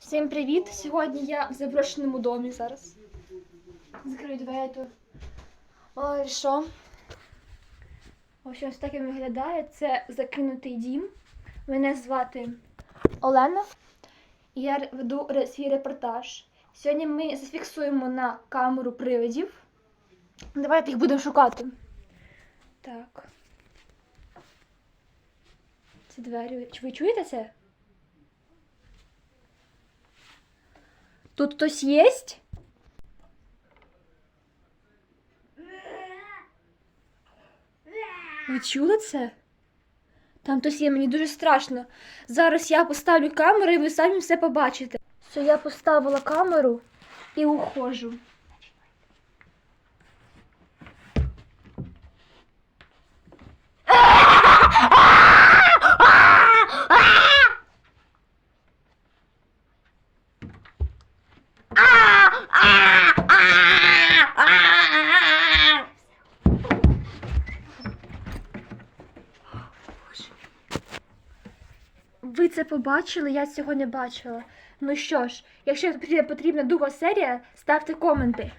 Всім привіт! Сьогодні я в заброшеному домі зараз. Закрию двері тут. Ой, що? Ось ось так він виглядає. Це закинутий дім. Мене звати Олена. І я веду свій репортаж. Сьогодні ми зафіксуємо на камеру привидів. Давайте їх будемо шукати. Так. Ці двері. Ви чуєте це? Тут хтось є? Ви чули це? Там хтось є, мені дуже страшно. Зараз я поставлю камеру і ви самі все побачите. Все, я поставила камеру і уходжу. Ви це побачили, я цього не бачила. Ну що ж, якщо потрібна друга серія, ставте коменти.